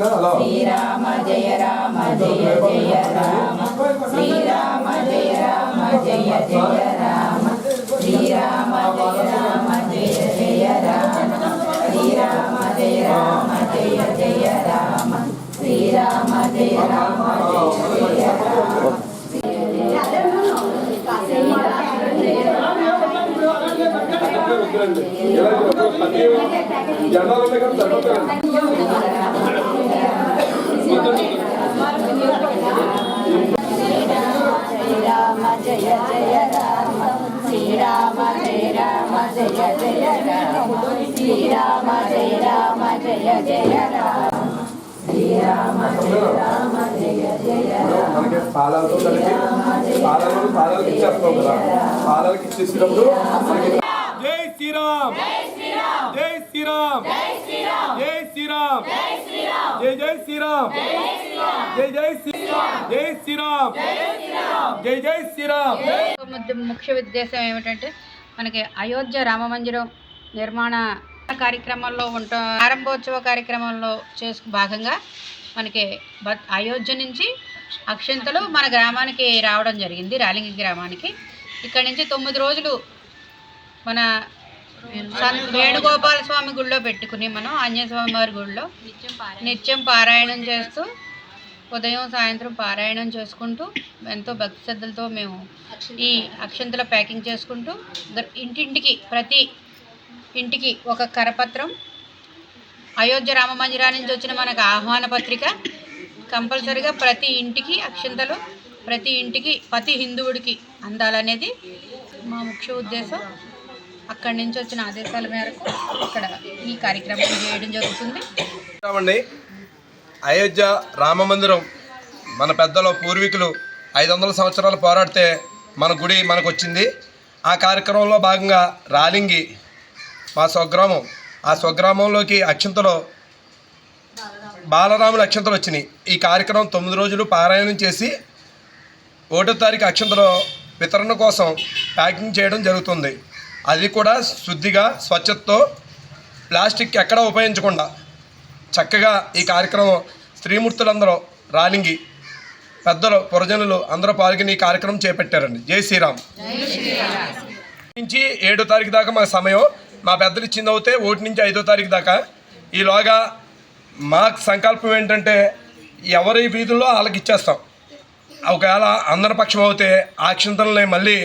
అలా శ్రీరామ జయ రామ జయ జయ రామ. శ్రీరామ జయ రామ జయ జయ రామ. శ్రీరామ జయ రామ జయ జయ రామ. శ్రీరామ జయ రామ జయ జయ రామ. శ్రీరామ జయ రామ జయ జయ రామ. జనాలు జయ జయ రామ శ్రీరామ జయ రామ జయ జయ రామ మనకి పాలాలతో కలిపి పాలలో పాలాలకి ఇచ్చేస్తాం కదా పాలాలకి ఇచ్చేసినప్పుడు మనకి జై శ్రీరామ్ జై శ్రీరామ్ జై శ్రీరామ్ జై శ్రీరామ్ జై జై శ్రీరామ్ జై జై శ్రీరామ్ జై శ్రీరామ్ జై జై శ్రీరామ్ ముఖ్య ఉద్దేశం ఏమిటంటే మనకి అయోధ్య రామ మందిరం నిర్మాణ కార్యక్రమంలో ఉంటా ప్రారంభోత్సవ కార్యక్రమంలో చేసుకు భాగంగా మనకి అయోధ్య నుంచి అక్షంతలు మన గ్రామానికి రావడం జరిగింది రాలింగి గ్రామానికి. ఇక్కడ నుంచి తొమ్మిది రోజులు మన వేణుగోపాల స్వామి గుడిలో పెట్టుకుని మనం ఆంజనేయస్వామి వారి గుడిలో నిత్యం పారాయణం చేస్తూ ఉదయం సాయంత్రం పారాయణం చేసుకుంటూ ఎంతో భక్తి శ్రద్ధలతో మేము ఈ అక్షంతల ప్యాకింగ్ చేసుకుంటూ ఇంటింటికి ప్రతి ఇంటికి ఒక కరపత్రం. అయోధ్య రామ మందిరా నుంచి వచ్చిన మనకు ఆహ్వాన పత్రిక. కంపల్సరిగా ప్రతి ఇంటికి అక్షింతలు ప్రతి ఇంటికి ప్రతి హిందువుడికి అందాలనేది మా ముఖ్య ఉద్దేశం. అక్కడి నుంచి వచ్చిన ఆదేశాల మేరకు ఇక్కడ ఈ కార్యక్రమం చేయడం జరుగుతుంది. చూడండి అయోధ్య రామ మందిరం మన పెద్దలు పూర్వీకులు ఐదు వందల సంవత్సరాలు పోరాడితే మన గుడి మనకు వచ్చింది. ఆ కార్యక్రమంలో భాగంగా రాలింగి మా స్వగ్రామం. ఆ స్వగ్రామంలోకి అక్షంతలో బాలరాముల అక్షంతలు వచ్చినాయి. ఈ కార్యక్రమం తొమ్మిది రోజులు పారాయణం చేసి ఒకటో తారీఖు అక్షంతలో వితరణ కోసం ప్యాకింగ్ చేయడం జరుగుతుంది. అది కూడా శుద్ధిగా స్వచ్ఛతతో ప్లాస్టిక్ ఎక్కడ ఉపయోగించకుండా చక్కగా ఈ కార్యక్రమం స్త్రీమూర్తులందరూ రాలింగి పెద్దలు పురజనులు అందరూ పాల్గొని ఈ కార్యక్రమం చేపట్టారండి. జై శ్రీరామ్. నుంచి ఏడో తారీఖు దాకా మా సమయం. మా పెద్దలు ఇచ్చింది అవుతే ఒకటి నుంచి ఐదో తారీఖు దాకా. ఈలోగా మా సంకల్పం ఏంటంటే ఎవరి వీధుల్లో వాళ్ళకి ఇచ్చేస్తాం. ఒకవేళ అందరి పక్షం అవుతే ఆ క్షింతలని మళ్ళీ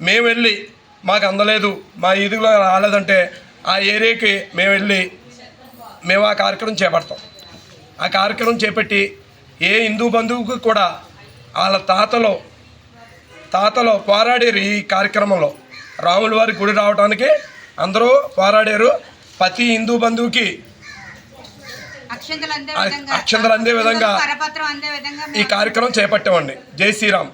మేము వెళ్ళి మాకు అందలేదు మా ఈదులో రాలేదంటే ఆ ఏరియాకి మేము వెళ్ళి మేము ఆ కార్యక్రమం చేపడతాం. ఆ కార్యక్రమం చేపట్టి ఏ హిందూ బంధువుకి కూడా వాళ్ళ తాతలో తాతలో పోరాడారు ఈ కార్యక్రమంలో. రాముల వారి గుడి రావడానికి అందరూ పోరాడారు. ప్రతి హిందూ బంధువుకి అక్షంతలు అందే విధంగా ఈ కార్యక్రమం చేపట్టామండి. జై శ్రీరామ్.